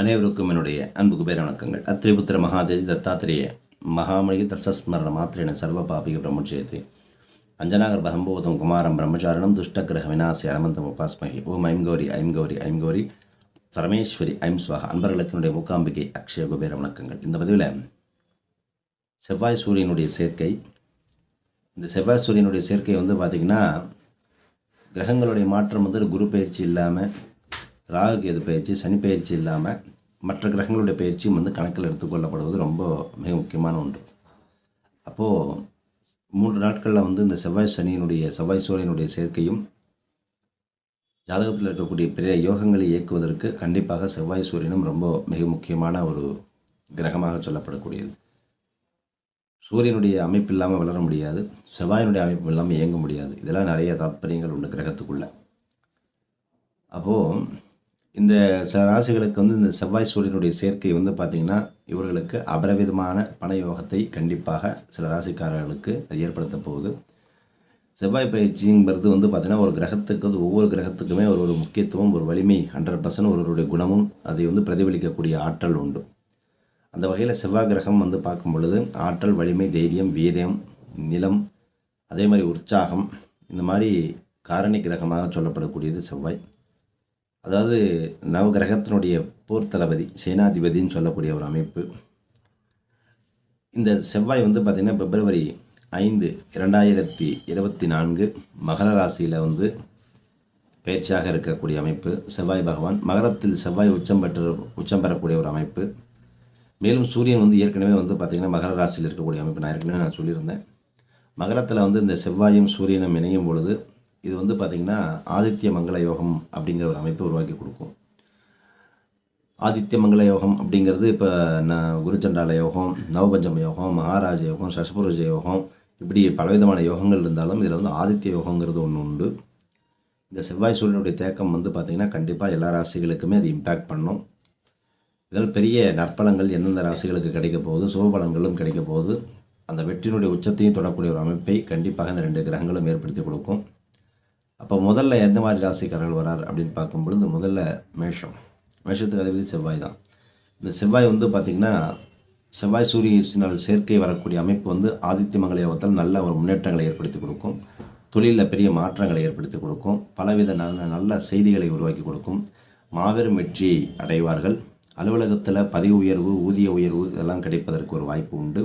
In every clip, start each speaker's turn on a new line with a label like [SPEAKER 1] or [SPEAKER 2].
[SPEAKER 1] அனைவருக்கும் என்னுடைய அன்பு குபேர வணக்கங்கள். அத்திரிபுத்திர மகாதேஜி தத்தாத்திரேய மகாமணி தசஸ்மரண மாத்திரேன சர்வ பாபிக பிரமுட்சயத்தை அஞ்சனாகர் பகம்போதம் குமாரம் பிரம்மச்சாரணம் துஷ்டகிரக விநாசி அனமந்தம் உபாஸ்மகி. ஓம் ஐம் கௌரி ஐம் கௌரி ஐம் கௌரி. பரமேஸ்வரி ஐம் சுவாக. அன்பர்களுக்கு என்னுடைய மூக்காம்பிகை அக்ஷய குபேர வணக்கங்கள். இந்த பதிவில் செவ்வாய் சூரியனுடைய சேர்க்கை. இந்த செவ்வாய் சூரியனுடைய சேர்க்கை வந்து பார்த்திங்கன்னா கிரகங்களுடைய மாற்றம் வந்து குரு பயிற்சி இல்லாமல் ராகு கேது பயிற்சி சனி பயிற்சி இல்லாமல் மற்ற கிரகங்களுடைய பயிற்சியும் வந்து கணக்கில் எடுத்துக்கொள்ளப்படுவது ரொம்ப மிக முக்கியமான ஒன்று. அப்போது மூன்று நாட்களில் வந்து இந்த செவ்வாய் சனியினுடைய செவ்வாய் சூரியனுடைய சேர்க்கையும் ஜாதகத்தில் இருக்கக்கூடிய பெரிய யோகங்களை இயக்குவதற்கு கண்டிப்பாக செவ்வாய் சூரியனும் ரொம்ப மிக முக்கியமான ஒரு கிரகமாக சொல்லப்படக்கூடியது. சூரியனுடைய அமைப்பு இல்லாமல் வளர முடியாது. செவ்வாயினுடைய அமைப்பு இல்லாமல் இயங்க முடியாது. இதெல்லாம் நிறைய தாத்பரியங்கள் உண்டு கிரகத்துக்குள்ளே. அப்போது இந்த ராசிகளுக்கு வந்து இந்த செவ்வாய் சூரியனுடைய சேர்க்கை வந்து பார்த்திங்கன்னா இவர்களுக்கு அபரவிதமான பண யோகத்தை கண்டிப்பாக சில ராசிக்காரர்களுக்கு அது ஏற்படுத்த போகுது. செவ்வாய் பயிற்சிங்கிறது வந்து பார்த்திங்கன்னா ஒரு கிரகத்துக்கு வந்து ஒவ்வொரு கிரகத்துக்குமே ஒரு ஒரு முக்கியத்துவம் ஒரு வலிமை ஹண்ட்ரட் பர்சன்ட் ஒருவருடைய குணமும் அதை வந்து பிரதிபலிக்கக்கூடிய ஆற்றல் உண்டு. அந்த வகையில் செவ்வாய் கிரகம் வந்து பார்க்கும் பொழுது ஆற்றல் வலிமை தைரியம் வீரியம் நிலம் அதே மாதிரி உற்சாகம் இந்த மாதிரி காரணி கிரகமாக சொல்லப்படக்கூடியது செவ்வாய். அதாவது நவகிரகத்தினுடைய போர் தளபதி சேனாதிபதின்னு சொல்லக்கூடிய ஒரு அமைப்பு. இந்த செவ்வாய் வந்து பார்த்திங்கன்னா பிப்ரவரி ஐந்து இரண்டாயிரத்தி இருபத்தி நான்கு மகர ராசியில் வந்து பயிற்சியாக இருக்கக்கூடிய அமைப்பு. செவ்வாய் பகவான் மகரத்தில் செவ்வாய் உச்சம் பெற்று உச்சம் பெறக்கூடிய ஒரு அமைப்பு. மேலும் சூரியன் வந்து ஏற்கனவே வந்து பார்த்திங்கன்னா மகர ராசியில் இருக்கக்கூடிய அமைப்பு. நான் ஏற்கனவே நான் சொல்லியிருந்தேன். மகரத்தில் வந்து இந்த செவ்வாயும் சூரியனும் இணையும் பொழுது இது வந்து பார்த்திங்கன்னா ஆதித்ய மங்கள யோகம் அப்படிங்கிற ஒரு அமைப்பை உருவாக்கி கொடுக்கும். ஆதித்ய மங்கள யோகம் அப்படிங்கிறது இப்போ ந குருச்சண்டால யோகம் நவபஞ்சம யோகம் மகாராஜ யோகம் சஷ்புருஜ யோகம் இப்படி பலவிதமான யோகங்கள் இருந்தாலும் இதில் வந்து ஆதித்ய யோகங்கிறது ஒன்று உண்டு. இந்த செவ்வாய் சூரியனுடைய தேக்கம் வந்து பார்த்திங்கன்னா கண்டிப்பாக எல்லா ராசிகளுக்குமே அது இம்பேக்ட் பண்ணும். இதில் பெரிய நற்பலங்கள் எந்தெந்த ராசிகளுக்கு கிடைக்க போகுது சுபபலன்களும் கிடைக்க போகுது. அந்த வெற்றியினுடைய உச்சத்தையும் தொடக்கூடிய ஒரு அமைப்பை கண்டிப்பாக இந்த ரெண்டு கிரகங்களும் ஏற்படுத்தி கொடுக்கும். அப்போ முதல்ல எந்த மாதிரி ராசிக்காரர்கள் வரார் அப்படின்னு பார்க்கும் பொழுது முதல்ல மேஷம். மேஷத்துக்கு அதிபதி செவ்வாய் தான். இந்த செவ்வாய் வந்து பார்த்திங்கன்னா செவ்வாய் சூரியனால் சேர்க்கை வரக்கூடிய அமைப்பு வந்து ஆதித்ய மங்கள யோகத்தில் நல்ல ஒரு முன்னேற்றங்களை ஏற்படுத்தி கொடுக்கும். தொழிலில் பெரிய மாற்றங்களை ஏற்படுத்தி கொடுக்கும். பலவித நல்ல நல்ல செய்திகளை உருவாக்கி கொடுக்கும். மாபெரும் வெற்றி அடைவார்கள். அலுவலகத்தில் பதவி உயர்வு ஊதிய உயர்வு இதெல்லாம் கிடைப்பதற்கு ஒரு வாய்ப்பு உண்டு.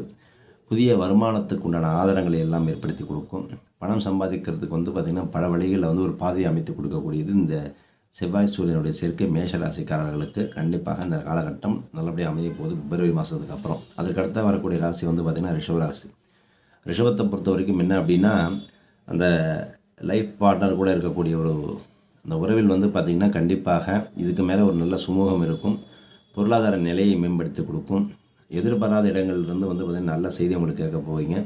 [SPEAKER 1] புதிய வருமானத்துக்கு உண்டான ஆதாரங்களை எல்லாம் ஏற்படுத்தி கொடுக்கும். பணம் சம்பாதிக்கிறதுக்கு வந்து பார்த்திங்கன்னா பல வழிகளில் வந்து ஒரு பாதையை அமைத்து கொடுக்கக்கூடியது இந்த செவ்வாய் சூரியனுடைய சேர்க்கை மேஷ ராசிக்காரர்களுக்கு கண்டிப்பாக இந்த காலகட்டம் நல்லபடியாக அமைய போகுது. பிப்ரவரி மாதத்துக்கு அப்புறம். அதற்கடுத்த வரக்கூடிய ராசி வந்து பார்த்திங்கன்னா ரிஷப ராசி. ரிஷபத்தை பொறுத்த வரைக்கும் என்ன அப்படின்னா அந்த லைஃப் பார்ட்னர் கூட இருக்கக்கூடிய ஒரு அந்த உறவில் வந்து பார்த்திங்கன்னா கண்டிப்பாக இதுக்கு மேலே ஒரு நல்ல சுமூகம் இருக்கும். பொருளாதார நிலையை மேம்படுத்தி கொடுக்கும். எதிர்பாராத இடங்கள்லேருந்து வந்து பார்த்திங்கன்னா நல்ல செய்தி உங்களுக்கு கேட்க போவீங்க.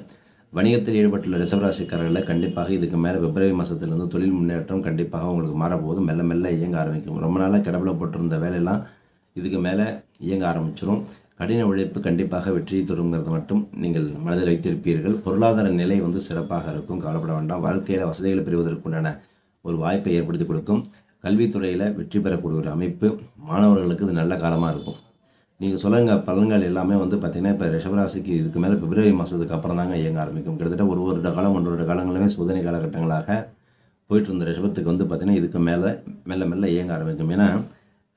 [SPEAKER 1] வணிகத்தில் ஈடுபட்டுள்ள ரிசர்வராசிக்காரர்களை கண்டிப்பாக இதுக்கு மேலே பிப்ரவரி மாதத்துலேருந்து தொழில் முன்னேற்றம் கண்டிப்பாக உங்களுக்கு மாறப்போகுது. மெல்ல மெல்ல இயங்க ஆரம்பிக்கும். ரொம்ப நாளாக கிடப்பில் போட்டிருந்த வேலையெல்லாம் இதுக்கு மேலே இயங்க ஆரம்பிச்சிடும் கடின உழைப்பு கண்டிப்பாக வெற்றியை தருங்கிறது மட்டும் நீங்கள் மனதில் வைத்திருப்பீர்கள். பொருளாதார நிலை வந்து சிறப்பாக இருக்கும். கவலைப்பட வேண்டாம். வாழ்க்கையில் வசதிகளை பெறுவதற்குண்டான ஒரு வாய்ப்பை ஏற்படுத்தி கொடுக்கும். கல்வித்துறையில் வெற்றி பெறக்கூடிய ஒரு அமைப்பு. மாணவர்களுக்கு இது நல்ல காலமாக இருக்கும். நீங்கள் சொல்லுங்க பலன்கள் எல்லாமே வந்து பார்த்திங்கன்னா இப்போ ரிஷபராசிக்கு இதுக்கு மேலே பிப்ரவரி மாதத்துக்கு அப்புறம் தாங்க இயங்க ஆரம்பிக்கும். கிட்டத்தட்ட ஒரு வருட காலம் ஒன்று வருட காலங்களுமே சோதனை காலகட்டங்களாக போயிட்டு இருந்த ரிஷபத்துக்கு வந்து பார்த்திங்கன்னா இதுக்கு மேலே மெல்ல மெல்ல இயங்க ஆரம்பிக்கும். ஏன்னா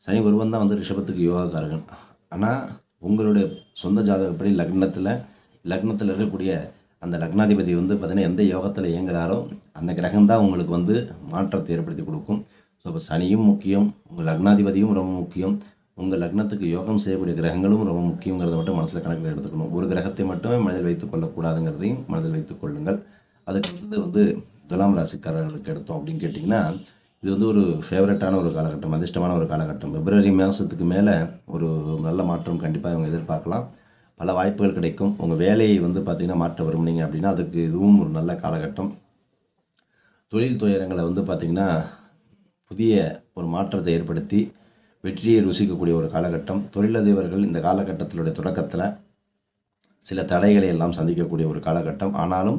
[SPEAKER 1] சனி ஒருவன் தான் வந்து ரிஷபத்துக்கு யோகாக்காரகன் ஆனால் உங்களுடைய சொந்த ஜாதகப்படி லக்னத்தில் லக்னத்தில் இருக்கக்கூடிய அந்த லக்னாதிபதி வந்து பார்த்திங்கன்னா எந்த யோகத்தில் இயங்குகிறாரோ அந்த கிரகம் தான் உங்களுக்கு வந்து மாற்றத்தை ஏற்படுத்தி கொடுக்கும். ஸோ இப்போ சனியும் முக்கியம் உங்கள் லக்னாதிபதியும் ரொம்ப முக்கியம். உங்கள் லக்னத்துக்கு யோகம் செய்யக்கூடிய கிரகங்களும் ரொம்ப முக்கியங்கிறத மட்டும் மனசில் கணக்கில் எடுத்துக்கணும். ஒரு கிரகத்தை மட்டுமே மனதில் வைத்துக் கொள்ளக்கூடாதுங்கிறதையும் மனதில் வைத்துக் கொள்ளுங்கள். அதுக்கு வந்து துலாம் ராசிக்காரர்களுக்கு எடுத்தோம் அப்படின்னு கேட்டிங்கன்னா இது வந்து ஒரு ஃபேவரட்டான ஒரு காலகட்டம் அதிர்ஷ்டமான ஒரு காலகட்டம். பிப்ரவரி மாதத்துக்கு மேலே ஒரு நல்ல மாற்றம் கண்டிப்பாக இவங்க எதிர்பார்க்கலாம். பல வாய்ப்புகள் கிடைக்கும். உங்கள் வேலையை வந்து பார்த்திங்கன்னா மாற்ற விரும்புனீங்க அப்படின்னா அதுக்கு இதுவும் ஒரு நல்ல காலகட்டம். தொழில் துயரங்களை வந்து பார்த்திங்கன்னா புதிய ஒரு மாற்றத்தை ஏற்படுத்தி வெற்றியை ருசிக்கக்கூடிய ஒரு காலகட்டம். தொழிலதிபர்கள் இந்த காலகட்டத்தினுடைய தொடக்கத்தில் சில தடைகளை எல்லாம் சந்திக்கக்கூடிய ஒரு காலகட்டம். ஆனாலும்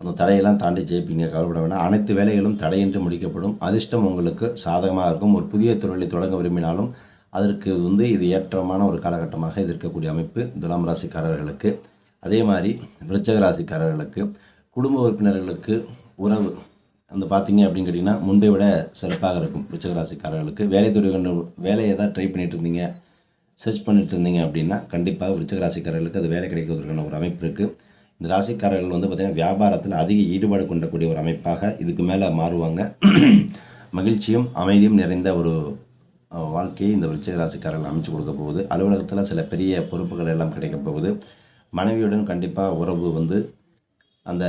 [SPEAKER 1] அந்த தடையெல்லாம் தாண்டி ஜெயிப்பீங்க கவலைப்பட வேண்டாம் அனைத்து வேலைகளும் தடையின்றி முடிக்கப்படும். அதிர்ஷ்டம் உங்களுக்கு சாதகமாக இருக்கும். ஒரு புதிய தொழிலை தொடங்க விரும்பினாலும் அதற்கு வந்து இது ஏற்றமான ஒரு காலகட்டமாக இது இருக்கக்கூடிய அமைப்பு துலாம் ராசிக்காரர்களுக்கு. அதே மாதிரி விருச்சக ராசிக்காரர்களுக்கு குடும்ப உறுப்பினர்களுக்கு உறவு வந்து பார்த்தீங்க அப்படின்னு கேட்டிங்கன்னா முன்பை விட சிறப்பாக இருக்கும் விருச்சகராசிக்காரர்களுக்கு. வேலை துறை வேலையை ஏதாவது ட்ரை பண்ணிகிட்டு இருந்தீங்க. சர்ச் பண்ணிட்டு இருந்தீங்க அப்படின்னா கண்டிப்பாக விருச்சகராசிக்காரர்களுக்கு அது வேலை கிடைக்கிறதுக்கான ஒரு அமைப்பு இருக்குது இந்த ராசிக்காரர்கள் வந்து பார்த்திங்கன்னா வியாபாரத்தில் அதிக ஈடுபாடு கொண்டக்கூடிய ஒரு அமைப்பாக இதுக்கு மேலே மாறுவாங்க. மகிழ்ச்சியும் அமைதியும் நிறைந்த ஒரு வாழ்க்கையை இந்த விருச்சிக ராசிக்காரர்கள் அமைச்சு கொடுக்க போகுது. அலுவலகத்தில் சில பெரிய பொறுப்புகள் எல்லாம் கிடைக்க போகுது. மனைவியுடன் கண்டிப்பாக உறவு வந்து அந்த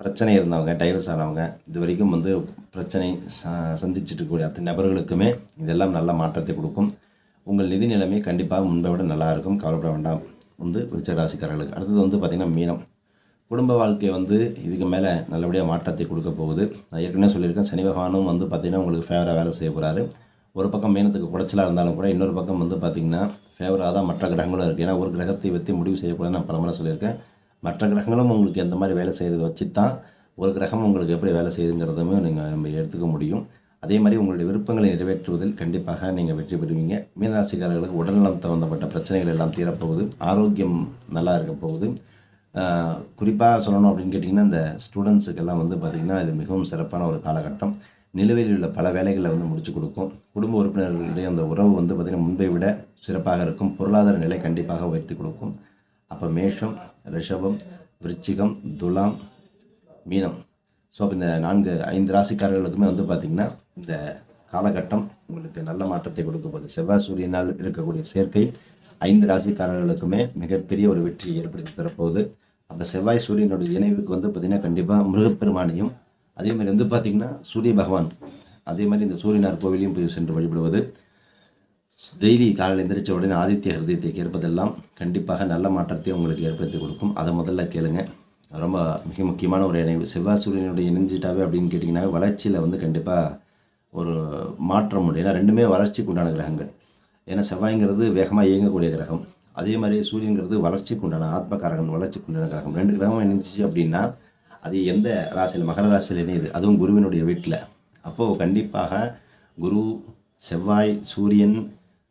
[SPEAKER 1] பிரச்சனை இருந்தவங்க டைவர்ஸ் ஆனவங்க இது வரைக்கும் வந்து பிரச்சனை ச- சந்திச்சுட்டு இருக்கக்கூடிய அத்தனை நபர்களுக்குமே இதெல்லாம் நல்ல மாற்றத்தை கொடுக்கும். உங்கள் நிதி நிலைமை கண்டிப்பாக முன்பை விட நல்லாயிருக்கும் கவலைப்பட வேண்டாம். வந்து விருச்சராசிக்காரர்களுக்கு அடுத்தது வந்து பார்த்திங்கன்னா மீனம். குடும்ப வாழ்க்கை வந்து இதுக்கு மேலே நல்லபடியாக மாற்றத்தை கொடுக்க போகுது. நான் ஏற்கனவே சொல்லியிருக்கேன் சனி பகவானும் வந்து பார்த்திங்கன்னா உங்களுக்கு ஃபேவராக வேலை செய்ய போகிறாரு ஒரு பக்கம் மீனத்துக்கு குடைச்சலாக இருந்தாலும் கூட இன்னொரு பக்கம் வந்து பார்த்திங்கன்னா ஃபேவராக தான் மற்ற கிரகங்களும் இருக்குது ஏன்னா ஒரு கிரகத்தை வைத்து முடிவு செய்யக்கூடாது நான் பலமுறை சொல்லியிருக்கேன். மற்ற கிரகங்களும் உங்களுக்கு எந்த மாதிரி வேலை செய்கிறத வச்சு தான் ஒரு கிரகம் உங்களுக்கு எப்படி வேலை செய்யுதுங்கிறதுமே நீங்கள் நம்ம எடுத்துக்க முடியும். அதே மாதிரி உங்களுடைய விருப்பங்களை நிறைவேற்றுவதில் கண்டிப்பாக நீங்கள் வெற்றி பெறுவீங்க. மீனராசிக்காரர்களுக்கு உடல்நலம் சம்பந்தப்பட்ட பிரச்சனைகள் எல்லாம் தீரப்போகுது. ஆரோக்கியம் நல்லா இருக்க போகுது. குறிப்பாக சொல்லணும் அப்படின்னு கேட்டிங்கன்னா இந்த ஸ்டூடெண்ட்ஸுக்கெல்லாம் வந்து பார்த்திங்கன்னா இது மிகவும் சிறப்பான ஒரு காலகட்டம். நிலுவையில் உள்ள பல வேலைகளை வந்து முடிச்சு கொடுக்கும். குடும்ப உறுப்பினர்களுடைய அந்த உறவு வந்து பார்த்திங்கன்னா முன்பை விட சிறப்பாக இருக்கும். பொருளாதார நிலை கண்டிப்பாக உயர்த்தி கொடுக்கும். அப்போ மேஷம் ரிஷபம் விருச்சிகம் துலாம் மீனம். ஸோ அப்போ இந்த நான்கு ஐந்து ராசிக்காரர்களுக்குமே வந்து பார்த்திங்கன்னா இந்த காலகட்டம் உங்களுக்கு நல்ல மாற்றத்தை கொடுக்க போகுது. செவ்வாய் சூரியனால் இருக்கக்கூடிய சேர்க்கை ஐந்து ராசிக்காரர்களுக்குமே மிகப்பெரிய ஒரு வெற்றியை ஏற்படுத்தி தரப்போகுது. அந்த செவ்வாய் சூரியனுடைய இணைவுக்கு வந்து பார்த்திங்கன்னா கண்டிப்பாக முருகப்பெருமானையும் அதே மாதிரி வந்து பார்த்திங்கன்னா சூரிய பகவான் அதே மாதிரி இந்த சூரியனார் கோவிலையும் போய் சென்று வழிபடுவது டெய்லி காலையில் எந்திரிச்ச உடனே ஆதித்ய ஹிருதயத்தை கேட்பதெல்லாம் கண்டிப்பாக நல்ல மாற்றத்தை உங்களுக்கு ஏற்படுத்தி கொடுக்கும். அதை முதல்ல கேளுங்க. ரொம்ப மிக முக்கியமான ஒரு இணைவு. செவ்வாய் சூரியனுடைய இணைஞ்சிட்டாவே அப்படின்னு கேட்டிங்கன்னா வளர்ச்சியில் வந்து கண்டிப்பாக ஒரு மாற்றம் உண்டு. ஏன்னா ரெண்டுமே வளர்ச்சிக்கு உண்டான கிரகங்கள். ஏன்னா செவ்வாய்ங்கிறது வேகமாக இயங்கக்கூடிய கிரகம். அதே மாதிரி சூரியன்கிறது வளர்ச்சிக்கு உண்டான ஆத்மகாரகன் வளர்ச்சிக்கு உண்டான கிரகம். ரெண்டு கிரகம் இணைஞ்சிச்சு அப்படின்னா அது எந்த ராசியில்? மகர ராசியில் இணையுது. அதுவும் குருவினுடைய வீட்டில். அப்போது கண்டிப்பாக குரு செவ்வாய் சூரியன்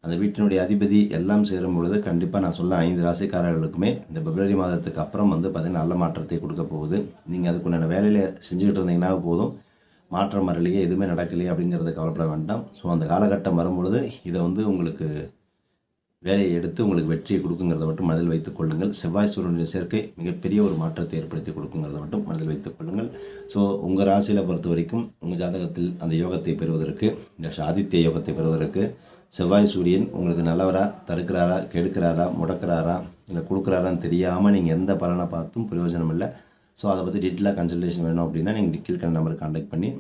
[SPEAKER 1] அந்த வீட்டினுடைய அதிபதி எல்லாம் சேரும் பொழுது கண்டிப்பாக நான் சொல்ல ஐந்து ராசிக்காரர்களுக்குமே இந்த பிப்ரவரி மாதத்துக்கு அப்புறம் வந்து பார்த்திங்கன்னா நல்ல மாற்றத்தை கொடுக்க போகுது. நீங்கள் அதுக்குண்டான வேலையில் செஞ்சுக்கிட்டு இருந்தீங்கன்னா போதும். மாற்றம் வரலையே எதுவுமே நடக்கலையே அப்படிங்கிறத கவலைப்பட வேண்டாம். ஸோ அந்த காலகட்டம் வரும்பொழுது இதை வந்து உங்களுக்கு வேலையை எடுத்து உங்களுக்கு வெற்றியை கொடுக்குங்கிறத மட்டும் மனதில் வைத்துக் கொள்ளுங்கள். செவ்வாய் சூரியனுடைய சேர்க்கை மிகப்பெரிய ஒரு மாற்றத்தை ஏற்படுத்தி கொடுக்குங்கிறத மட்டும் மனதில் வைத்துக் கொள்ளுங்கள். ஸோ உங்கள் ராசியில் பொறுத்த வரைக்கும் உங்கள் ஜாதகத்தில் அந்த யோகத்தை பெறுவதற்கு இந்த ஆதித்ய யோகத்தை பெறுவதற்கு செவ்வாய் சூரியன் உங்களுக்கு நல்லவரா தடுக்கிறாரா கெடுக்கிறாரா முடக்கிறாரா இல்லை கொடுக்குறாரான்னு தெரியாமல் நீங்கள் எந்த பலனை பார்த்தும் பிரயோஜனம் இல்லை. ஸோ அதை பற்றி டீட்டெயிலாக கன்சல்டேஷன் வேணும் அப்படின்னா நீங்கள் கீழ்கண்ட நம்பருக்கு கான்டாக்ட் பண்ணி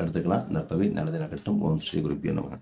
[SPEAKER 1] எடுத்துக்கலாம். நற்பவி நல்லது நடக்கட்டும் ஓம் ஸ்ரீ குருப்பியோ நமக.